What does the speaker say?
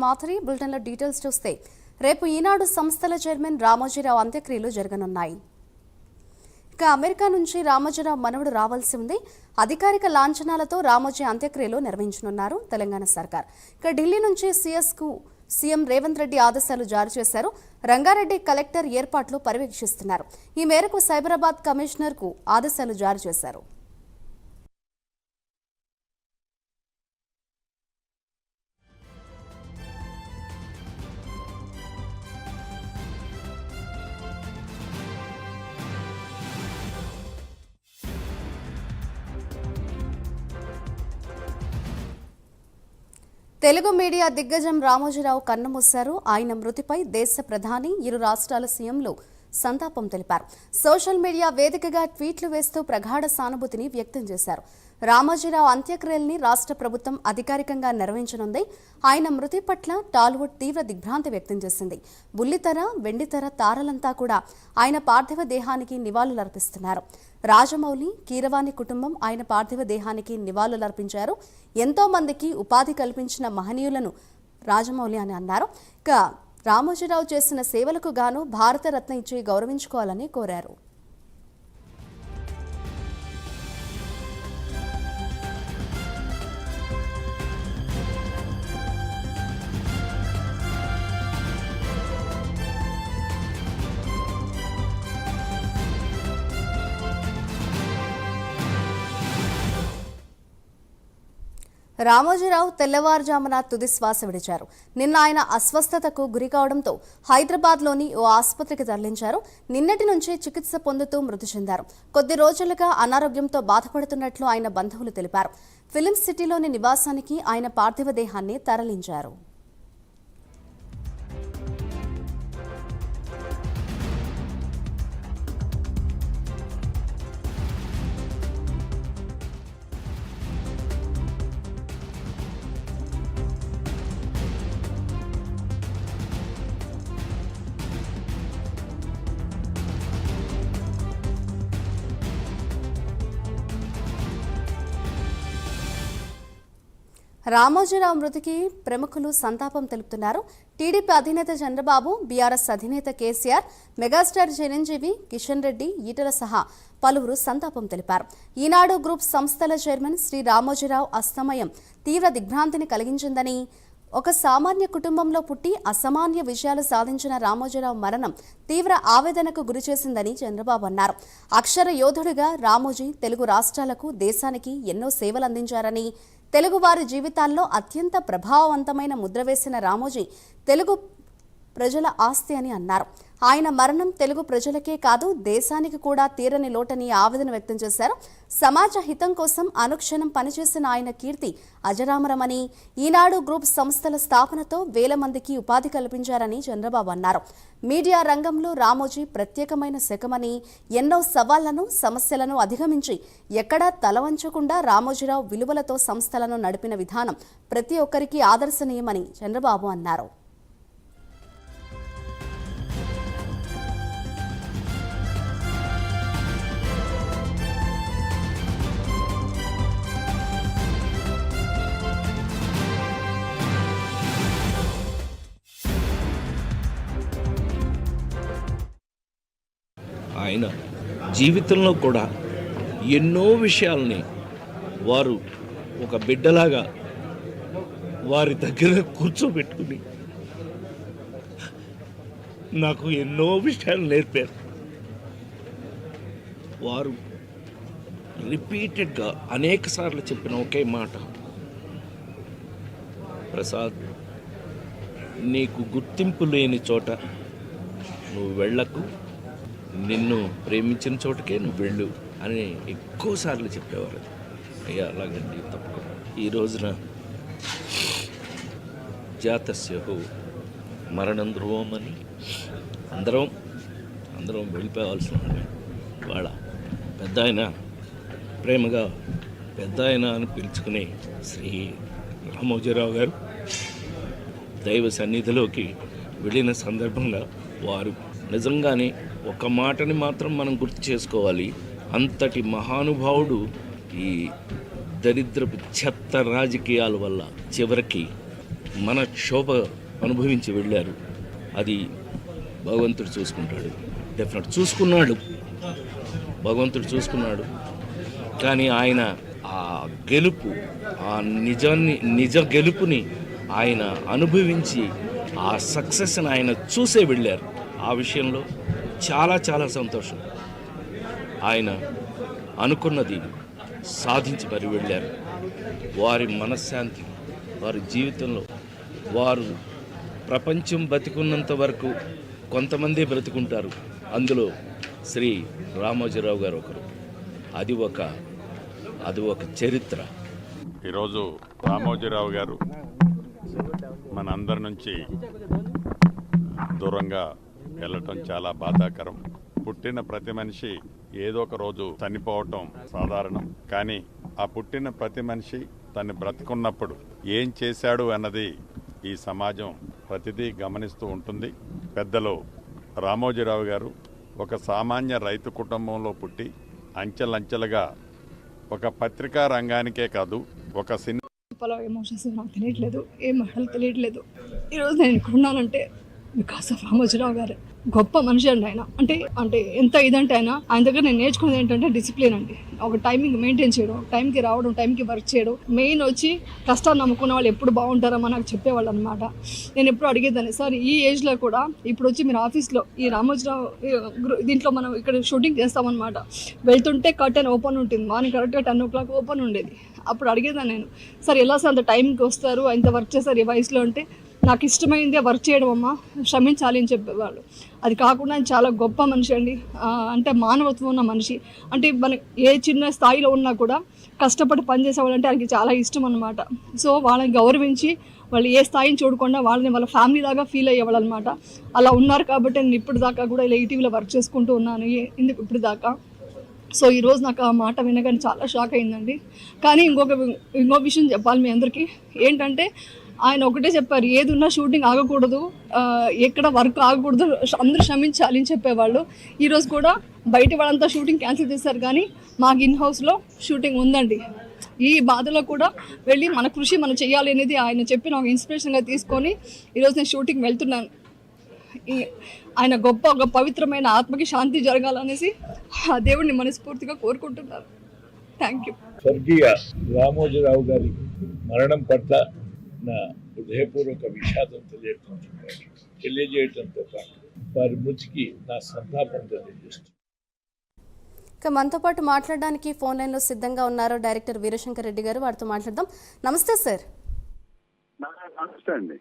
Madhuri బులెటిన్ల details చూస్తే రేపు ఈనాడు సంస్థల చైర్మన్ రామోజీరావు అంత్యక్రియలు జరగనున్నాయి. ఇక అమెరికా నుంచి రామోజీరావు మనవడు రావాల్సి ఉంది. అధికారిక లాంఛనాలతో రామోజీ అంత్యక్రియలు నిర్వహించనున్నారు తెలంగాణ సర్కార్. ఇక ఢిల్లీ నుంచి సిఎస్కు సీఎం రేవంత్ రెడ్డి ఆదేశాలు జారీ చేశారు. రంగారెడ్డి కలెక్టర్ ఏర్పాట్లు పర్యవేక్షిస్తున్నారు. ఈ మేరకు సైబరాబాద్ కమిషనర్కు ఆదేశాలు జారీ చేశారు. తెలుగు మీడియా దిగ్గజం రామోజీరావు కన్నుమూశారు. ఆయన మృతిపై దేశ ప్రధాని ఇరు రాష్ట్రాల సీఎంలు సంతాపం తెలిపారు. సోషల్ మీడియా వేదికగా ట్వీట్లు వేస్తూ ప్రగాఢ సానుభూతిని వ్యక్తం చేశారు. రామోజీరావు అంత్యక్రియల్ని రాష్ట్ర ప్రభుత్వం అధికారికంగా నిర్వహించనుంది. ఆయన మృతి పట్ల టాలీవుడ్ తీవ్ర దిగ్భ్రాంతి వ్యక్తం చేసింది. బుల్లితెర వెండితెర తారలంతా కూడా ఆయన పార్థివ దేహానికి నివాళులర్పిస్తున్నారు. రాజమౌళి కీరవాణి కుటుంబం ఆయన పార్థివ దేహానికి నివాళులర్పించారు. ఎంతో మందికి ఉపాధి కల్పించిన మహనీయులను రాజమౌళి అని అన్నారు. ఇక రామోజీరావు చేసిన సేవలకు గాను భారతరత్న ఇచ్చి గౌరవించుకోవాలని కోరారు. రామోజీరావు తెల్లవారుజామున తుది శ్వాస విడిచారు. నిన్న ఆయన అస్వస్థతకు గురి కావడంతో హైదరాబాద్లోని ఓ ఆసుపత్రికి తరలించారు. నిన్నటి నుంచి చికిత్స పొందుతూ మృతి చెందారు. కొద్ది రోజులుగా అనారోగ్యంతో బాధపడుతున్నట్లు ఆయన బంధువులు తెలిపారు. ఫిలిం సిటీలోని నివాసానికి ఆయన పార్థివ దేహాన్ని తరలించారు. రామోజీరావు మృతికి ప్రముఖులు సంతాపం తెలుపుతున్నారు. టీడీపీ అధినేత చంద్రబాబు బీఆర్ఎస్ అధినేత కేసీఆర్ మెగాస్టార్ చిరంజీవి కిషన్ రెడ్డి ఈటల సహా పలువురు సంతాపం తెలిపారు. ఈనాడు గ్రూప్ సంస్థల చైర్మన్ శ్రీ రామోజీరావు అస్తమయం తీవ్ర దిగ్భ్రాంతిని కలిగించిందని ఒక సామాన్య కుటుంబంలో పుట్టి అసామాన్య విజయాలు సాధించిన రామోజీరావు మరణం తీవ్ర ఆవేదనకు గురిచేసిందని చంద్రబాబు అన్నారు. అక్షర యోధుడిగా రామోజీ తెలుగు రాష్ట్రాలకు దేశానికి ఎన్నో సేవలు అందించారని తెలుగువారి జీవితాల్లో అత్యంత ప్రభావవంతమైన ముద్ర వేసిన రామోజీ తెలుగు ప్రజల ఆస్తి అని అన్నారు. ఆయన మరణం తెలుగు ప్రజలకే కాదు దేశానికి కూడా తీరని లోటని ఆవేదన వ్యక్తం చేశారు. సమాజ హితం కోసం అనుక్షణం పనిచేసిన ఆయన కీర్తి అజరామరమని ఈనాడు గ్రూప్ సంస్థల స్థాపనతో వేల మందికి ఉపాధి కల్పించారని చంద్రబాబు అన్నారు. మీడియా రంగంలో రామోజీ ప్రత్యేకమైన శకమని ఎన్నో సవాళ్ళను సమస్యలను అధిగమించి ఎక్కడా తలవంచకుండా రామోజీరావు విలువలతో సంస్థలను నడిపిన విధానం ప్రతి ఒక్కరికి ఆదర్శనీయమని చంద్రబాబు అన్నారు. ఆయన జీవితంలో కూడా ఎన్నో విషయాల్ని వారు ఒక బిడ్డలాగా వారి దగ్గర కూర్చోబెట్టుకుని నాకు ఎన్నో విషయాలు నేర్పారు. వారు రిపీటెడ్గా అనేక సార్లు చెప్పిన ఒకే మాట. ప్రసాద్ నీకు గుర్తింపు లేని చోట నువ్వు వెళ్ళకు. నిన్ను ప్రేమించిన చోటకే నువ్వు వెళ్ళు అని ఎక్కువసార్లు చెప్పేవారు. అయ్యా అలాగండి తప్పకుండా. ఈ రోజున జాతస్యహు మరణం ధ్రువమని అందరం అందరం వెళ్ళిపోవాల్సిన వాళ్ళ పెద్ద ఆయన ప్రేమగా పెద్ద ఆయన అని పిలుచుకునే శ్రీ రామోజీరావు గారు దైవ సన్నిధిలోకి వెళ్ళిన సందర్భంగా వారు నిజంగానే ఒక మాటని మాత్రం మనం గుర్తు చేసుకోవాలి. అంతటి మహానుభావుడు ఈ దరిద్రపు చెత్త రాజకీయాల వల్ల చివరికి మన క్షోభ అనుభవించి వెళ్ళారు. అది భగవంతుడు చూసుకుంటాడు. డెఫినెట్ చూసుకున్నాడు. భగవంతుడు చూసుకున్నాడు. కానీ ఆయన ఆ గెలుపు ఆ నిజాన్ని నిజ గెలుపుని ఆయన అనుభవించి ఆ సక్సెస్ని ఆయన చూసే వెళ్ళారు. ఆ విషయంలో చాలా చాలా సంతోషం. ఆయన అనుకున్నది సాధించి మరి వెళ్ళారు. వారి మనశ్శాంతి వారి జీవితంలో వారు ప్రపంచం బతికున్నంత వరకు కొంతమంది బ్రతుకుంటారు. అందులో శ్రీ రామోజీరావు గారు ఒకరు. అది ఒక అది ఒక చరిత్ర. ఈరోజు రామోజీరావు గారు మన అందరి నుంచి దూరంగా వెళ్ళటం చాలా బాధాకరం. పుట్టిన ప్రతి మనిషి ఏదో ఒక రోజు చనిపోవటం సాధారణం. కానీ ఆ పుట్టిన ప్రతి మనిషి తను బ్రతికున్నప్పుడు ఏం చేశాడు అన్నది ఈ సమాజం ప్రతిదీ గమనిస్తూ ఉంటుంది. పెద్దలు రామోజీరావు గారు ఒక సామాన్య రైతు కుటుంబంలో పుట్టి అంచెలంచెలుగా ఒక పత్రికా రంగానికే కాదు ఒక సినిమా ఎమోషన్స్ నాకు తెలియట్లేదు ఏం తెలియట్లేదు. ఈరోజు నేను ఇక్కడ బికాస్ ఆఫ్ రామోజీరావు గారు. గొప్ప మనిషి అండి ఆయన. అంటే అంటే ఎంత ఇదంటే ఆయన ఆయన దగ్గర నేను నేర్చుకున్నది ఏంటంటే డిసిప్లిన్ అండి. ఒక టైమింగ్ మెయింటైన్ చేయడం టైంకి రావడం టైంకి వర్క్ చేయడం. మెయిన్ వచ్చి కష్టాన్ని నమ్ముకున్న వాళ్ళు ఎప్పుడు బాగుంటారో నాకు చెప్పేవాళ్ళు అనమాట నేను ఎప్పుడు అడిగేదాన్ని సార్ ఈ ఏజ్లో కూడా ఇప్పుడు వచ్చి మీరు ఆఫీస్లో ఈ రామోజీరావు దీంట్లో మనం ఇక్కడ షూటింగ్ చేస్తామన్నమాట వెళ్తుంటే కర్టెన్ ఓపెన్ ఉంటుంది. మార్నింగ్ కరెక్ట్గా టెన్ ఓ క్లాక్ ఓపెన్ ఉండేది. అప్పుడు అడిగేదాన్ని నేను సార్ ఎలా సార్ అంత టైంకి వస్తారు? అంత వర్క్ చేస్తారు ఈ వయసులో? అంటే నాకు ఇష్టమైందే వర్క్ చేయడం అమ్మ. శ్రమించాలి అని చెప్పేవాళ్ళు. అది కాకుండా ఆయన చాలా గొప్ప మనిషి అండి. అంటే మానవత్వం ఉన్న మనిషి. అంటే మన ఏ చిన్న స్థాయిలో ఉన్నా కూడా కష్టపడి పనిచేసేవాళ్ళు అంటే ఆయనకి చాలా ఇష్టం అనమాట సో వాళ్ళని గౌరవించి వాళ్ళు ఏ స్థాయిని చూడకుండా వాళ్ళని వాళ్ళ ఫ్యామిలీ లాగా ఫీల్ అయ్యేవాళ్ళు అనమాట అలా ఉన్నారు కాబట్టి నేను ఇప్పుడు దాకా కూడా ఇలా ఈటీవీలో వర్క్ చేసుకుంటూ ఉన్నాను. ఎందుకు ఇప్పటిదాకా ఇప్పుడు దాకా? సో ఈరోజు నాకు ఆ మాట వినగానే చాలా షాక్ అయిందండి. కానీ ఇంకొక ఇంకో విషయం చెప్పాలి మీ అందరికీ. ఏంటంటే ఆయన ఒకటే చెప్పారు ఏది ఉన్నా షూటింగ్ ఆగకూడదు ఎక్కడ వర్క్ ఆగకూడదు అందరూ శ్రమించాలి అని చెప్పేవాళ్ళు. ఈరోజు కూడా బయట వాళ్ళంతా షూటింగ్ క్యాన్సిల్ చేశారు కానీ మాకు ఇన్ హౌస్లో షూటింగ్ ఉందండి. ఈ బాధలో కూడా వెళ్ళి మన కృషి మనం చేయాలి అనేది ఆయన చెప్పిన ఒక ఇన్స్పిరేషన్గా తీసుకొని ఈరోజు నేను షూటింగ్ వెళ్తున్నాను. ఆయన గొప్ప ఒక పవిత్రమైన ఆత్మకి శాంతి జరగాలనేసి ఆ దేవుడిని మనస్ఫూర్తిగా కోరుకుంటున్నారు థ్యాంక్ యూ స్వర్గీయ రామోజీరావు గారి మరణం పట్ల నా హృదయపూర్వక విషాదం తెలియజేస్తున్నాను తెలియజేయటంతో పాటు వారి మృతికి నా సంతాపం తెలియజేస్తున్నాను ఇక మనతో పాటు మాట్లాడడానికి ఫోన్ లైన్లో సిద్ధంగా ఉన్నారు డైరెక్టర్ వీరశంకర్ రెడ్డి గారు వారితో మాట్లాడదాం. నమస్తే సార్. నమస్తే అండి.